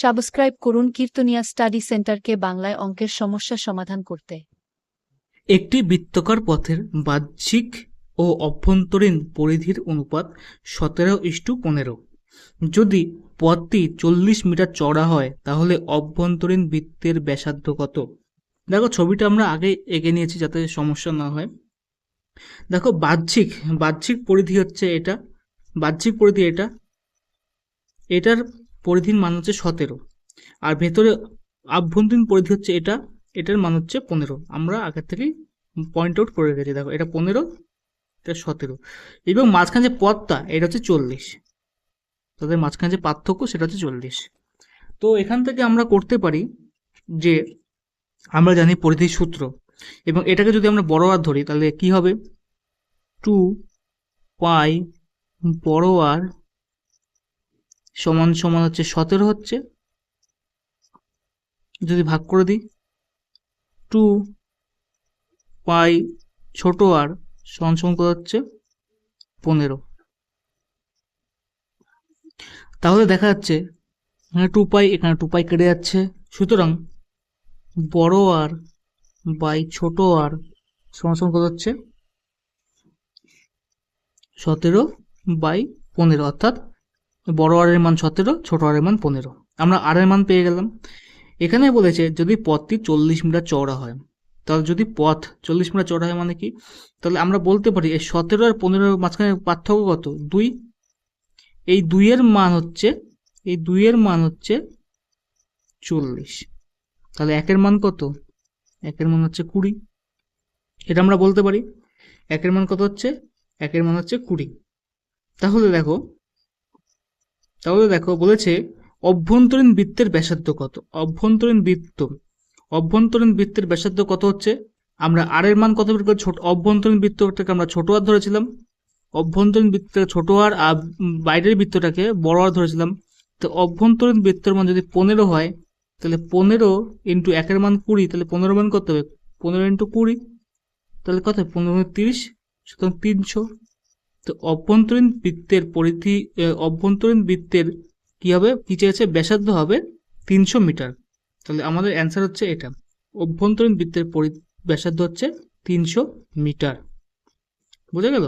Subscribe করুন কীর্তনিয়া study সেন্টারকে বাংলায় অঙ্কের সমস্যা সমাধান করতে। একটি বৃত্তকার পথের বাহ্যিক ও অভ্যন্তরীণ পরিধির অনুপাত সতেরো ইস্টু পনেরো। যদি পথটি চল্লিশ মিটার চড়া হয়, তাহলে অভ্যন্তরীণ বৃত্তের ব্যাসার্ধ কত? দেখো, ছবিটা আমরা আগে এঁকে নিয়েছি যাতে সমস্যা না হয়। দেখো, বাহ্যিক বাহ্যিক পরিধি হচ্ছে এটা। বাহ্যিক পরিধি এটা। এটার পরিধির মান হচ্ছে সতেরো। আর ভেতরে আভ্যন্তরীণ পরিধি হচ্ছে এটা, এটার মান হচ্ছে পনেরো। আমরা আগের থেকেই পয়েন্ট আউট করে রেখেছি, দেখো, এটা পনেরো, এটা সতেরো। এবং মাঝখানে যে পথটা, এটা হচ্ছে চল্লিশ। তাদের মাঝখানে যে পার্থক্য, সেটা হচ্ছে চল্লিশ। তো এখান থেকে আমরা করতে পারি যে, আমরা জানি পরিধির সূত্র। এবং এটাকে যদি আমরা বড় আর ধরি, তাহলে কি হবে? টু পাই বড় আর সমান সমান হচ্ছে সতেরো হচ্ছে। যদি ভাগ করে দিই টু পাই ছোট আর সমান সমান কত হচ্ছে? পনেরো। তাহলে দেখা যাচ্ছে, এখানে টু পাই এখানে টু পাই কেটে যাচ্ছে। সুতরাং বড় আর বাই ছোট আর সমান সমান কত হচ্ছে? সতেরো বাই পনেরো, অর্থাৎ বড় আর এর মান সতেরো, ছোট আর এর মান পনেরো। আমরা আর এর মান পেয়ে গেলাম। এখানে বলেছে, যদি পথটি চল্লিশ মিটার চওড়া হয়, তাহলে যদি পথ চল্লিশ মিটার চওড়া হয় মানে কি? তাহলে আমরা বলতে পারি, এই সতেরো আর পনেরোর মাঝখানে পার্থক্য কত? দুই। এই দুইয়ের মান হচ্ছে, এই দুইয়ের মান হচ্ছে চল্লিশ। তাহলে একের মান কত? একের মান হচ্ছে কুড়ি। এটা আমরা বলতে পারি, একের মান কত হচ্ছে? একের মান হচ্ছে কুড়ি। তাহলে দেখো তাহলে দেখো বলেছে, অভ্যন্তরীণ বৃত্তের ব্যাসার্ধ কত? অভ্যন্তরীণ বৃত্ত। অভ্যন্তরীণ বৃত্তের ব্যাসার্ধ কত হচ্ছে? আমরা আর এর মান কত বের করে ছোট অভ্যন্তরীণ বৃত্তটাকে আমরা ছোট আর ধরেছিলাম। অভ্যন্তরীণ বৃত্তটাকে ছোট আর বাইরের বৃত্তটাকে বড় আর ধরেছিলাম। তো অভ্যন্তরীণ বৃত্তের মান যদি পনেরো হয়, তাহলে পনেরো ইন্টু একের মান কুড়ি, তাহলে পনেরো মান কত হবে? পনেরো ইন্টু কুড়ি। তাহলে কত পনেরো তিরিশ, সুতরাং তিনশো। তো অভ্যন্তরীণ বৃত্তের পরিধি অভ্যন্তরীণ বৃত্তের কী হবে কী চেয়েছে ব্যাসার্ধ হবে তিনশো মিটার। তাহলে আমাদের অ্যান্সার হচ্ছে এটা। অভ্যন্তরীণ বৃত্তের পরি, ব্যাসার্ধ হচ্ছে তিনশো মিটার। বোঝা গেল?